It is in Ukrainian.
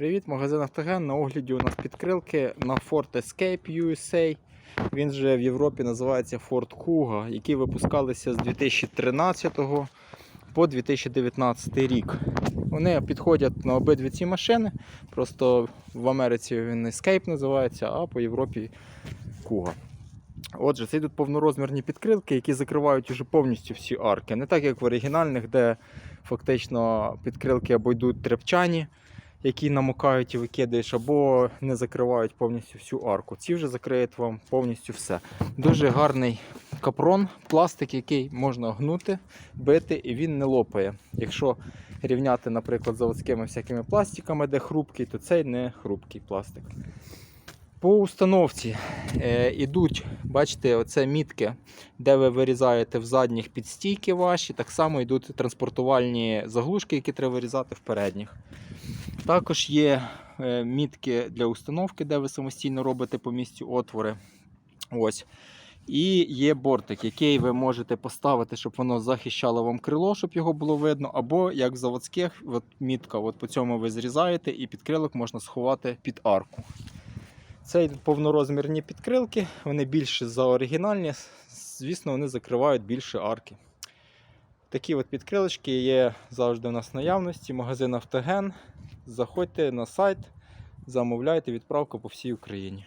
Привіт, магазин Автоген. На огляді у нас підкрилки на Ford Escape USA. Він же в Європі називається Ford Kuga, які випускалися з 2013 по 2019 рік. Вони підходять на обидві ці машини. Просто в Америці він Escape називається, а по Європі Kuga. Отже, це йдуть повнорозмірні підкрилки, які закривають уже повністю всі арки. Не так, як в оригінальних, де фактично підкрилки або йдуть тряпчані, які намокають і викидаєш, або не закривають повністю всю арку. Ці вже закриють вам повністю все. Дуже гарний капрон, пластик, який можна гнути, бити, і він не лопає. Якщо рівняти, наприклад, заводськими всякими пластиками, де хрупкий, то цей не хрупкий пластик. По установці е, ідуть, бачите, оце мітки, де ви вирізаєте в задніх підстійки ваші, так само йдуть транспортувальні заглушки, які треба вирізати в передніх. Також є е, мітки для установки, де ви самостійно робите по місцю отвори. Ось. І є бортик, який ви можете поставити, щоб воно захищало вам крило, щоб його було видно. Або як в заводських, от мітка, от по цьому ви зрізаєте, і підкрилок можна сховати під арку. Це повнорозмірні підкрилки, вони більше за оригінальні. Звісно, вони закривають більше арки. Такі от підкрилочки є завжди у нас в наявності. Магазин Автоген. Заходьте на сайт, замовляйте відправку по всій Україні.